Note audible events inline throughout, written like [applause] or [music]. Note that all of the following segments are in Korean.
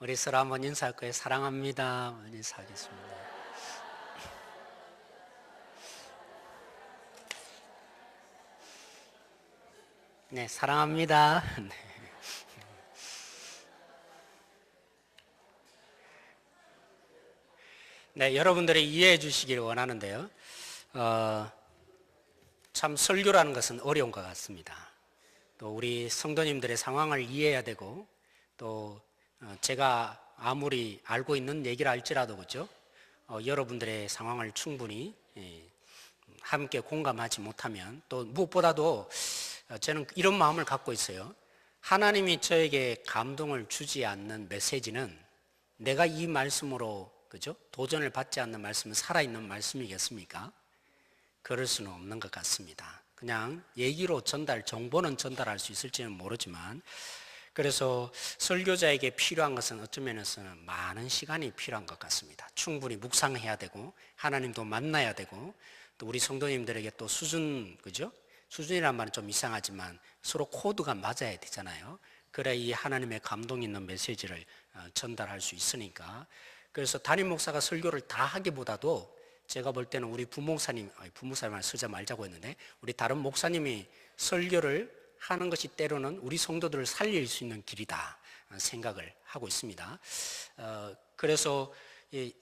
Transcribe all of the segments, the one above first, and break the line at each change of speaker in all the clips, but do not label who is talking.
우리 서로 한번 인사할 거예요. 사랑합니다. 인사하겠습니다. 네, 사랑합니다. [laughs] 네. 네, 여러분들이 이해해 주시기를 원하는데요. 어, 참 설교라는 것은 어려운 것 같습니다. 또 우리 성도님들의 상황을 이해해야 되고 또 어, 제가 아무리 알고 있는 얘기를 알지라도 그죠? 어, 여러분들의 상황을 충분히 예, 함께 공감하지 못하면 또 무엇보다도 어, 저는 이런 마음을 갖고 있어요. 하나님이 저에게 감동을 주지 않는 메시지는 내가 이 말씀으로 그죠? 도전을 받지 않는 말씀은 살아있는 말씀이겠습니까? 그럴 수는 없는 것 같습니다. 그냥 얘기로 전달, 정보는 전달할 수 있을지는 모르지만 그래서 설교자에게 필요한 것은 면에서는 많은 시간이 필요한 것 같습니다. 충분히 묵상해야 되고 하나님도 만나야 되고 또 우리 성도님들에게 또 수준 그죠? 수준이란 말은 좀 이상하지만 서로 코드가 맞아야 되잖아요. 그래 이 하나님의 감동 있는 메시지를 어, 전달할 수 있으니까 그래서 담임 목사가 설교를 다 하기보다도 제가 볼 때는 우리 부목사님, 부목사님을 쓰자 말자고 했는데 우리 다른 목사님이 설교를 하는 것이 때로는 우리 성도들을 살릴 수 있는 길이다 생각을 하고 있습니다. 어, 그래서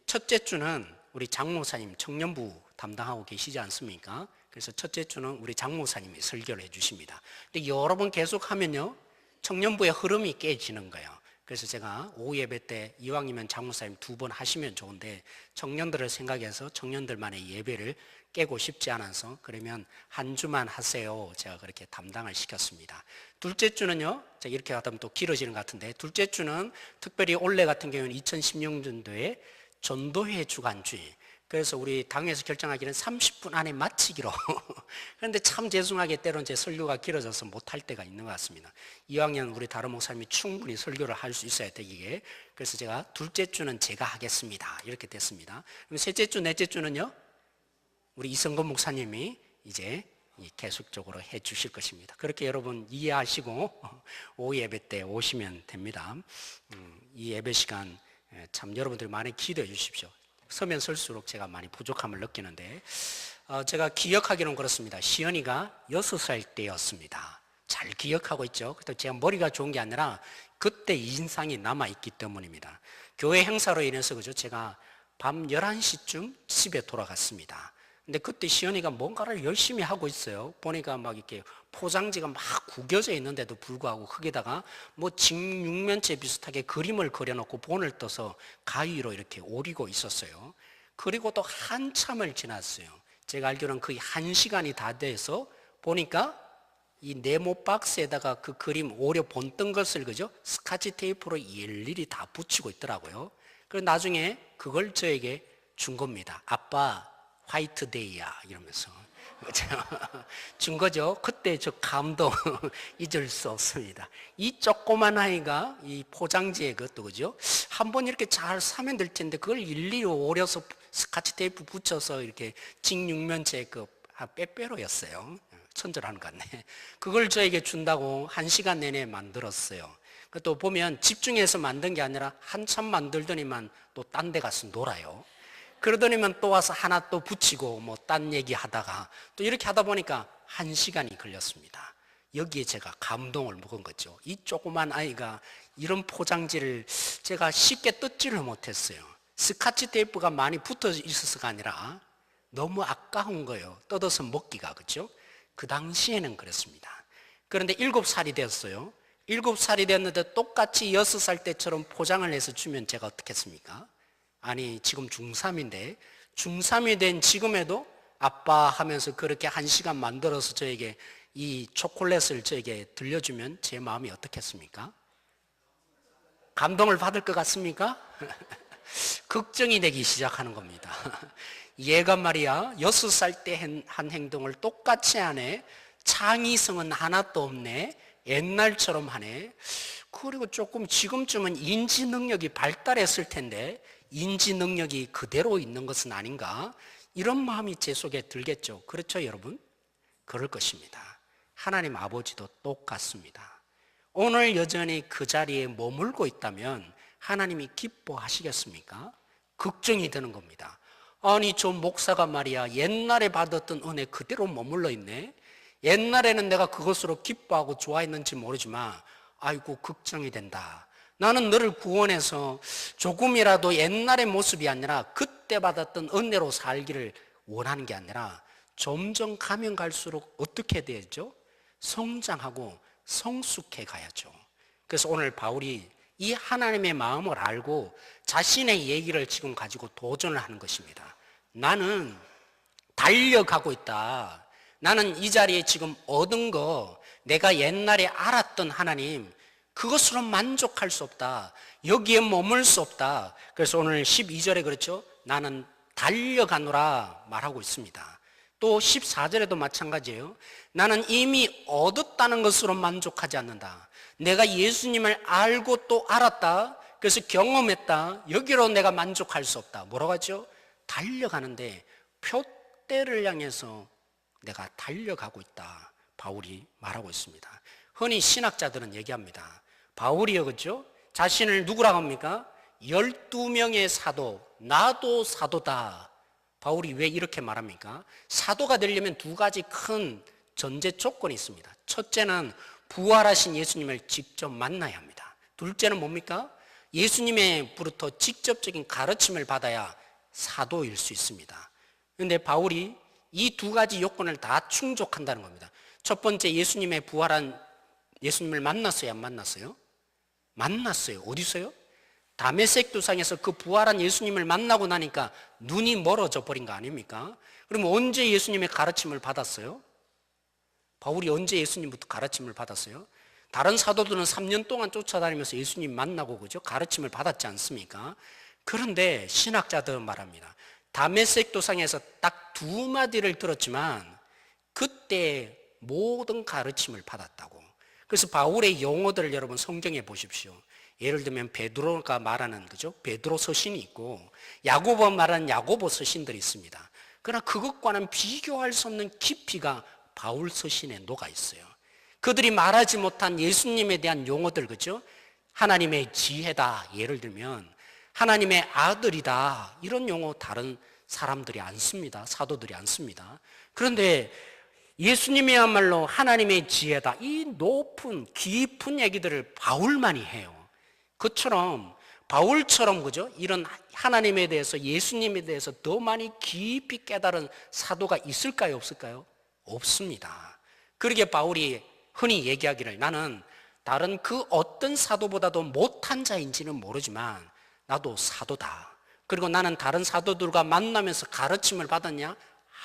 첫째 주는 우리 장 목사님 청년부 담당하고 계시지 않습니까? 그래서 첫째 주는 우리 장 목사님이 설교를 해주십니다. 근데 여러 번 계속 하면요 청년부의 흐름이 깨지는 거예요. 그래서 제가 오후 예배 때 이왕이면 장무사님 두 번 하시면 좋은데 청년들을 생각해서 청년들만의 예배를 깨고 싶지 않아서 그러면 한 주만 하세요. 제가 그렇게 담당을 시켰습니다. 둘째 주는요, 이렇게 하다 보면 또 길어지는 것 같은데, 둘째 주는 특별히 올해 같은 경우는 2016년도에 전도회 주간주의, 그래서 우리 당에서 결정하기는 30분 안에 마치기로. [laughs] 그런데 참 죄송하게 때로는 제 설교가 길어져서 못할 때가 있는 것 같습니다. 이왕이면 우리 다른 목사님이 충분히 설교를 할 수 있어야 되기에. 그래서 제가 둘째 주는 제가 하겠습니다. 이렇게 됐습니다. 그럼 셋째 주, 넷째 주는요? 우리 이성건 목사님이 이제 계속적으로 해 주실 것입니다. 그렇게 여러분 이해하시고 [laughs] 오후 예배 때 오시면 됩니다. 음, 이 예배 시간 참 여러분들이 많이 기도해 주십시오. 서면 설수록 제가 많이 부족함을 느끼는데 어, 제가 기억하기는 그렇습니다. 시연이가 여섯 살 때였습니다. 잘 기억하고 있죠. 그때 제가 머리가 좋은 게 아니라 그때 인상이 남아 있기 때문입니다. 교회 행사로 인해서 그죠? 제가 밤 11시쯤 집에 돌아갔습니다. 근데 그때 시연이가 뭔가를 열심히 하고 있어요. 보니까 막 이렇게 포장지가 막 구겨져 있는데도 불구하고 거기다가 뭐 직육면체 비슷하게 그림을 그려놓고 본을 떠서 가위로 이렇게 오리고 있었어요. 그리고 또 한참을 지났어요. 제가 알기로는 거의 한 시간이 다 돼서 보니까 이 네모 박스에다가 그 그림 오려 본뜬 것을 그죠? 스카치 테이프로 일일이 다 붙이고 있더라고요. 그리고 나중에 그걸 저에게 준 겁니다. 아빠, 화이트데이야 이러면서 [laughs] 준 거죠. 그때 저 감동 [laughs] 잊을 수 없습니다. 이 조그만 아이가 이 포장지에 그것도 그죠? 한 번 이렇게 잘 사면 될 텐데 그걸 일일이 오려서 스카치 테이프 붙여서 이렇게 직육면체 그 빼빼로였어요. 천절하는 것 같네. 그걸 저에게 준다고 한 시간 내내 만들었어요. 또 보면 집중해서 만든 게 아니라 한참 만들더니만 또 딴 데 가서 놀아요. 그러더니만 또 와서 하나 또 붙이고 뭐 딴 얘기 하다가 또 이렇게 하다 보니까 한 시간이 걸렸습니다. 여기에 제가 감동을 먹은 거죠. 이 조그만 아이가 이런 포장지를 제가 쉽게 뜯지를 못했어요. 스카치 테이프가 많이 붙어 있어서가 아니라 너무 아까운 거예요. 뜯어서 먹기가 그죠? 그 당시에는 그랬습니다. 그런데 일곱 살이 되었어요. 일곱 살이 됐는데 똑같이 여섯 살 때처럼 포장을 해서 주면 제가 어떻겠습니까? 아니 지금 중3인데 중3이 된 지금에도 아빠 하면서 그렇게 한 시간 만들어서 저에게 이 초콜릿을 저에게 들려주면 제 마음이 어떻겠습니까? 감동을 받을 것 같습니까? [laughs] 걱정이 되기 시작하는 겁니다. [laughs] 얘가 말이야 여섯 살 때 한 행동을 똑같이 하네 창의성은 하나도 없네 옛날처럼 하네 그리고 조금 지금쯤은 인지 능력이 발달했을 텐데 인지 능력이 그대로 있는 것은 아닌가? 이런 마음이 제 속에 들겠죠. 그렇죠, 여러분? 그럴 것입니다. 하나님 아버지도 똑같습니다. 오늘 여전히 그 자리에 머물고 있다면 하나님이 기뻐하시겠습니까? 걱정이 되는 겁니다. 아니, 저 목사가 말이야, 옛날에 받았던 은혜 그대로 머물러 있네? 옛날에는 내가 그것으로 기뻐하고 좋아했는지 모르지만, 아이고, 걱정이 된다. 나는 너를 구원해서 조금이라도 옛날의 모습이 아니라 그때 받았던 은혜로 살기를 원하는 게 아니라 점점 가면 갈수록 어떻게 되죠? 성장하고 성숙해 가야죠. 그래서 오늘 바울이 이 하나님의 마음을 알고 자신의 얘기를 지금 가지고 도전을 하는 것입니다. 나는 달려가고 있다. 나는 이 자리에 지금 얻은 거, 내가 옛날에 알았던 하나님, 그것으로 만족할 수 없다. 여기에 머물 수 없다. 그래서 오늘 12절에 그렇죠. 나는 달려가노라 말하고 있습니다. 또 14절에도 마찬가지예요. 나는 이미 얻었다는 것으로 만족하지 않는다. 내가 예수님을 알고 또 알았다. 그래서 경험했다. 여기로 내가 만족할 수 없다. 뭐라고 하죠? 달려가는데 표대를 향해서 내가 달려가고 있다. 바울이 말하고 있습니다. 흔히 신학자들은 얘기합니다. 바울이요, 그죠? 자신을 누구라고 합니까? 12명의 사도, 나도 사도다. 바울이 왜 이렇게 말합니까? 사도가 되려면 두 가지 큰 전제 조건이 있습니다. 첫째는 부활하신 예수님을 직접 만나야 합니다. 둘째는 뭡니까? 예수님의 부르터 직접적인 가르침을 받아야 사도일 수 있습니다. 그런데 바울이 이 두 가지 요건을 다 충족한다는 겁니다. 첫 번째 예수님의 부활한 예수님을 만났어요, 안 만났어요? 만났어요. 어디서요? 다메섹 두상에서 그 부활한 예수님을 만나고 나니까 눈이 멀어져 버린 거 아닙니까? 그럼 언제 예수님의 가르침을 받았어요? 바울이 언제 예수님부터 가르침을 받았어요? 다른 사도들은 3년 동안 쫓아다니면서 예수님 만나고 그죠? 가르침을 받았지 않습니까? 그런데 신학자들은 말합니다. 다메섹 도상에서 딱 두 마디를 들었지만 그때 모든 가르침을 받았다고. 그래서 바울의 용어들을 여러분 성경에 보십시오. 예를 들면 베드로가 말하는 그죠? 베드로 서신이 있고 야고보 말하는 야고보 서신들이 있습니다. 그러나 그것과는 비교할 수 없는 깊이가 바울 서신에 녹아 있어요. 그들이 말하지 못한 예수님에 대한 용어들 그죠? 하나님의 지혜다 예를 들면 하나님의 아들이다 이런 용어 다른 사람들이 안 씁니다. 사도들이 안 씁니다. 그런데 예수님이야말로 하나님의 지혜다. 이 높은 깊은 얘기들을 바울만이 해요. 그처럼 바울처럼 그죠? 이런 하나님에 대해서 예수님에 대해서 더 많이 깊이 깨달은 사도가 있을까요, 없을까요? 없습니다. 그러게 바울이 흔히 얘기하기를 나는 다른 그 어떤 사도보다도 못한 자인지는 모르지만 나도 사도다. 그리고 나는 다른 사도들과 만나면서 가르침을 받았냐?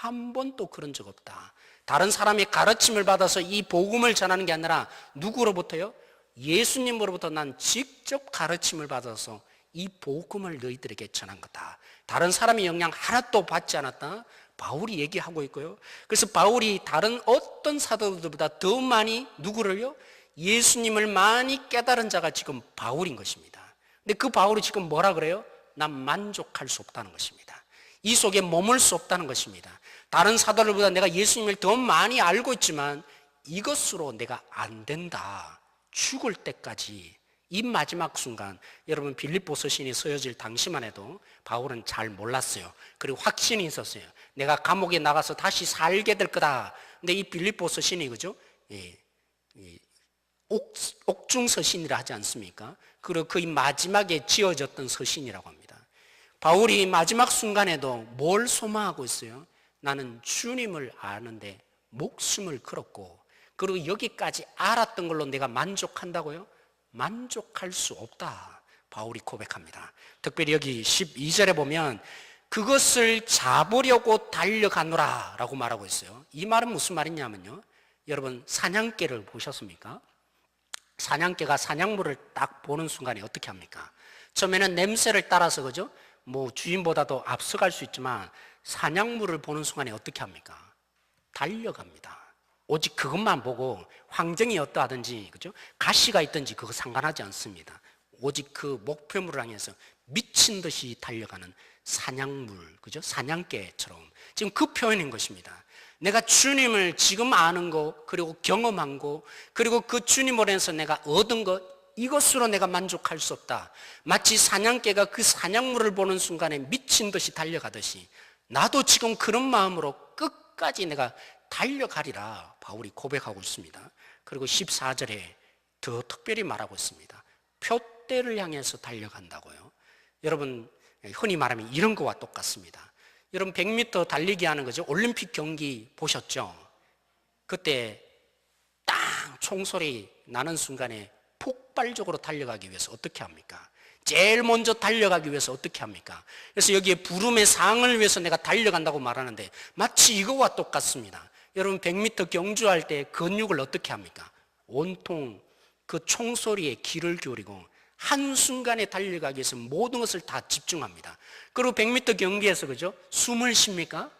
한 번도 그런 적 없다. 다른 사람의 가르침을 받아서 이 복음을 전하는 게 아니라 누구로부터요? 예수님으로부터 난 직접 가르침을 받아서 이 복음을 너희들에게 전한 거다. 다른 사람의 영향 하나도 받지 않았다. 바울이 얘기하고 있고요. 그래서 바울이 다른 어떤 사도들보다 더 많이 누구를요? 예수님을 많이 깨달은 자가 지금 바울인 것입니다. 근데 그 바울이 지금 뭐라 그래요? 난 만족할 수 없다는 것입니다. 이 속에 머물 수 없다는 것입니다. 다른 사도들보다 내가 예수님을 더 많이 알고 있지만 이것으로 내가 안 된다. 죽을 때까지 이 마지막 순간 여러분 빌립보 서 신이 쓰여질 당시만 해도 바울은 잘 몰랐어요. 그리고 확신이 있었어요. 내가 감옥에 나가서 다시 살게 될 거다. 근데 이 빌립보 서 신이 그죠? 예, 예, 옥, 옥중 서신이라 하지 않습니까? 그리고 거의 마지막에 지어졌던 서신이라고 합니다. 바울이 마지막 순간에도 뭘 소망하고 있어요? 나는 주님을 아는데 목숨을 걸었고 그리고 여기까지 알았던 걸로 내가 만족한다고요? 만족할 수 없다. 바울이 고백합니다. 특별히 여기 12절에 보면 그것을 잡으려고 달려가노라 라고 말하고 있어요. 이 말은 무슨 말이냐면요. 여러분, 사냥개를 보셨습니까? 사냥개가 사냥물을 딱 보는 순간에 어떻게 합니까? 처음에는 냄새를 따라서 그죠? 뭐 주인보다도 앞서갈 수 있지만 사냥물을 보는 순간에 어떻게 합니까? 달려갑니다. 오직 그것만 보고 환경이 어떠하든지 그죠? 가시가 있든지 그거 상관하지 않습니다. 오직 그 목표물을 향해서 미친 듯이 달려가는 사냥물, 그죠? 사냥개처럼 지금 그 표현인 것입니다. 내가 주님을 지금 아는 거, 그리고 경험한 거, 그리고 그 주님으로 해서 내가 얻은 것, 이것으로 내가 만족할 수 없다. 마치 사냥개가 그 사냥물을 보는 순간에 미친 듯이 달려가듯이 나도 지금 그런 마음으로 끝까지 내가 달려가리라 바울이 고백하고 있습니다. 그리고 14절에 더 특별히 말하고 있습니다. 표대를 향해서 달려간다고요. 여러분 흔히 말하면 이런 거와 똑같습니다. 여러분 100m 달리기 하는 거죠. 올림픽 경기 보셨죠? 그때 땅 총소리 나는 순간에 폭발적으로 달려가기 위해서 어떻게 합니까? 제일 먼저 달려가기 위해서 어떻게 합니까? 그래서 여기에 부름의 상을 위해서 내가 달려간다고 말하는데 마치 이거와 똑같습니다. 여러분 100m 경주할 때 근육을 어떻게 합니까? 온통 그 총소리에 귀를 기울이고 한순간에 달려가기 위해서 모든 것을 다 집중합니다. 그리고 100m 경기에서 그죠? 숨을 쉽니까?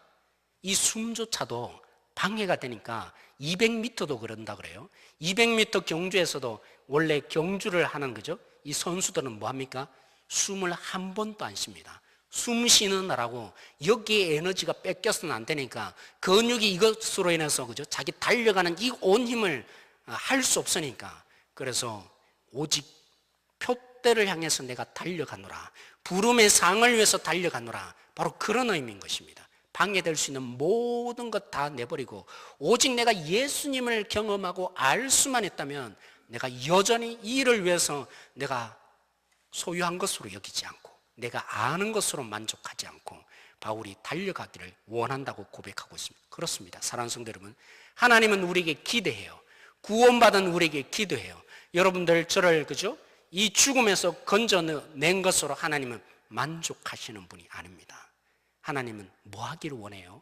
이 숨조차도 방해가 되니까 200m도 그런다 그래요. 200m 경주에서도 원래 경주를 하는 거죠. 이 선수들은 뭐 합니까? 숨을 한 번도 안 쉽니다. 숨 쉬느라고 여기에 에너지가 뺏겨서는 안 되니까 근육이 이것으로 인해서 그죠? 자기 달려가는 이 온 힘을 할 수 없으니까 그래서 오직 표대를 향해서 내가 달려가노라. 부름의 상을 위해서 달려가노라. 바로 그런 의미인 것입니다. 방해될 수 있는 모든 것 다 내버리고 오직 내가 예수님을 경험하고 알 수만 있다면 내가 여전히 이 일을 위해서 내가 소유한 것으로 여기지 않고 내가 아는 것으로 만족하지 않고 바울이 달려가기를 원한다고 고백하고 있습니다. 그렇습니다. 사랑하는 성도 여러분. 하나님은 우리에게 기대해요. 구원받은 우리에게 기도해요. 여러분들 저를 그죠? 이 죽음에서 건져낸 것으로 하나님은 만족하시는 분이 아닙니다. 하나님은 뭐 하기를 원해요?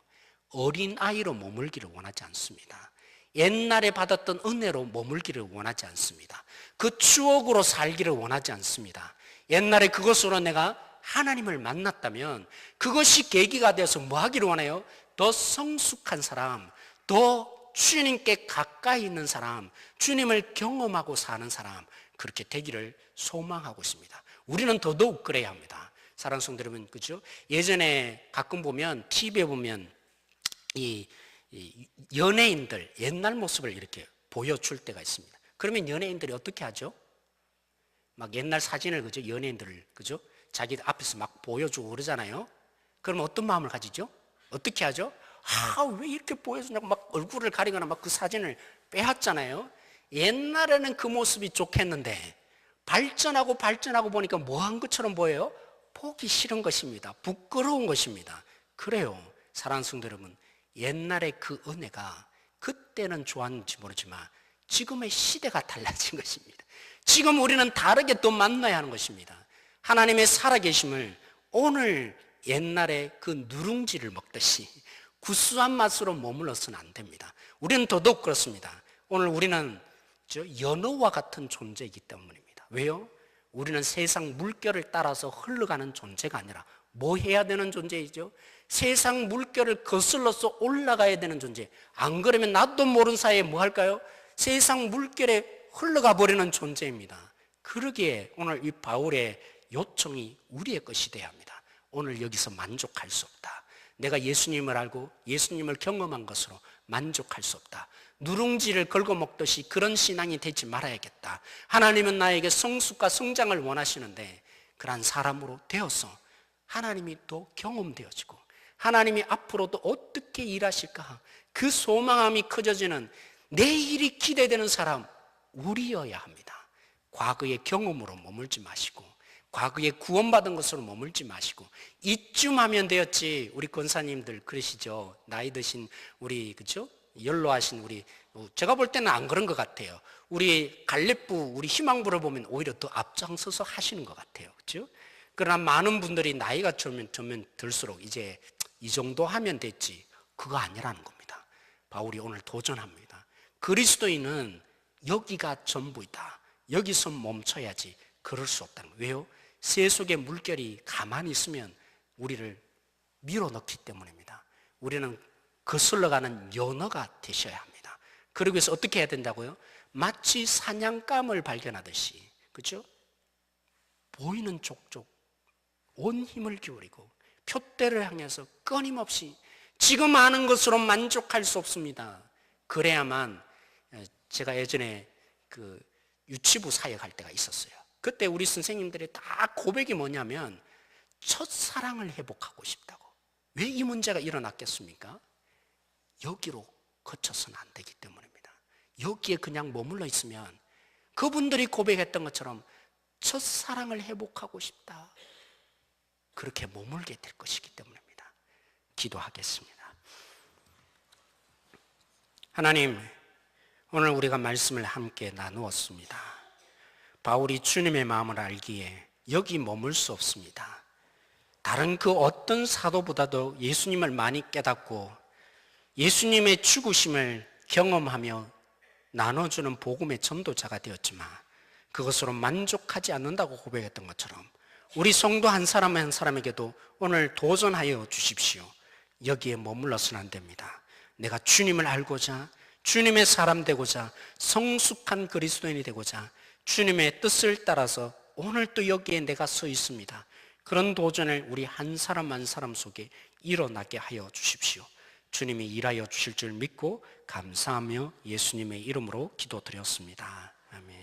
어린 아이로 머물기를 원하지 않습니다. 옛날에 받았던 은혜로 머물기를 원하지 않습니다. 그 추억으로 살기를 원하지 않습니다. 옛날에 그것으로 내가 하나님을 만났다면 그것이 계기가 되어서 뭐 하기를 원해요? 더 성숙한 사람, 더 주님께 가까이 있는 사람, 주님을 경험하고 사는 사람, 그렇게 되기를 소망하고 있습니다. 우리는 더더욱 그래야 합니다. 성도 여러분, 그죠? 예전에 가끔 보면, TV에 보면, 이, 이 연예인들 옛날 모습을 이렇게 보여줄 때가 있습니다. 그러면 연예인들이 어떻게 하죠? 막 옛날 사진을 그죠? 연예인들을 그죠? 자기 앞에서 막 보여주고 그러잖아요. 그러면 어떤 마음을 가지죠? 어떻게 하죠? 아, 왜 이렇게 보여주냐고 막 얼굴을 가리거나 막 그 사진을 빼앗잖아요. 옛날에는 그 모습이 좋겠는데 발전하고 발전하고 보니까 뭐한 것처럼 보여요? 보기 싫은 것입니다. 부끄러운 것입니다. 그래요. 사랑하는 성도 여러분. 옛날에 그 은혜가 그때는 좋았는지 모르지만 지금의 시대가 달라진 [laughs] 것입니다. 지금 우리는 다르게 또 만나야 하는 것입니다. 하나님의 살아계심을 오늘 옛날에 그 누룽지를 먹듯이 구수한 맛으로 머물러서는 안 됩니다. 우리는 더더욱 그렇습니다. 오늘 우리는 저 연어와 같은 존재이기 때문입니다. 왜요? 우리는 세상 물결을 따라서 흘러가는 존재가 아니라 뭐 해야 되는 존재이죠? 세상 물결을 거슬러서 올라가야 되는 존재. 안 그러면 나도 모르는 사이에 뭐 할까요? 세상 물결에 흘러가 버리는 존재입니다. 그러기에 오늘 이 바울의 요청이 우리의 것이 되어야 합니다. 오늘 여기서 만족할 수 없다. 내가 예수님을 알고 예수님을 경험한 것으로 만족할 수 없다. 누룽지를 걸고 먹듯이 그런 신앙이 되지 말아야겠다. 하나님은 나에게 성숙과 성장을 원하시는데 그러한 사람으로 되어서 하나님이 또 경험되어지고 하나님이 앞으로도 어떻게 일하실까 그 소망함이 커져지는 내일이 기대되는 사람 우리여야 합니다. 과거의 경험으로 머물지 마시고 과거에 구원받은 것으로 머물지 마시고 이쯤 하면 되었지 우리 권사님들 그러시죠? 나이 드신 우리 그죠 연로하신 우리 제가 볼 때는 안 그런 것 같아요. 우리 갈렙부 우리 희망부를 보면 오히려 더 앞장서서 하시는 것 같아요. 그죠 그러나 많은 분들이 나이가 들면, 들면 들수록 이제 이 정도 하면 됐지 그거 아니라는 겁니다 바울이 오늘 도전합니다 그리스도인은 여기가 전부이다 여기서 멈춰야지 그럴 수 없다는 거예요 왜요? 새 속의 물결이 가만히 있으면 우리를 밀어넣기 때문입니다. 우리는 거슬러가는 연어가 되셔야 합니다. 그러기 위해서 어떻게 해야 된다고요? 마치 사냥감을 발견하듯이, 그죠? 보이는 족족 온 힘을 기울이고 표대를 향해서 끊임없이 지금 아는 것으로 만족할 수 없습니다. 그래야만 제가 예전에 그 유치부 사역할 때가 있었어요. 그때 우리 선생님들이 다 고백이 뭐냐면 첫사랑을 회복하고 싶다고. 왜 이 문제가 일어났겠습니까? 여기로 거쳐서는 안 되기 때문입니다. 여기에 그냥 머물러 있으면 그분들이 고백했던 것처럼 첫사랑을 회복하고 싶다. 그렇게 머물게 될 것이기 때문입니다. 기도하겠습니다. 하나님, 오늘 우리가 말씀을 함께 나누었습니다. 바울이 주님의 마음을 알기에 여기 머물 수 없습니다. 다른 그 어떤 사도보다도 예수님을 많이 깨닫고 예수님의 죽으심을 경험하며 나눠주는 복음의 전도자가 되었지만 그것으로 만족하지 않는다고 고백했던 것처럼 우리 성도 한 사람 한 사람에게도 오늘 도전하여 주십시오. 여기에 머물러서는 안 됩니다. 내가 주님을 알고자 주님의 사람 되고자 성숙한 그리스도인이 되고자 주님의 뜻을 따라서 오늘 또 여기에 내가 서 있습니다. 그런 도전을 우리 한 사람 한 사람 속에 일어나게 하여 주십시오. 주님이 일하여 주실 줄 믿고 감사하며 예수님의 이름으로 기도드렸습니다. 아멘.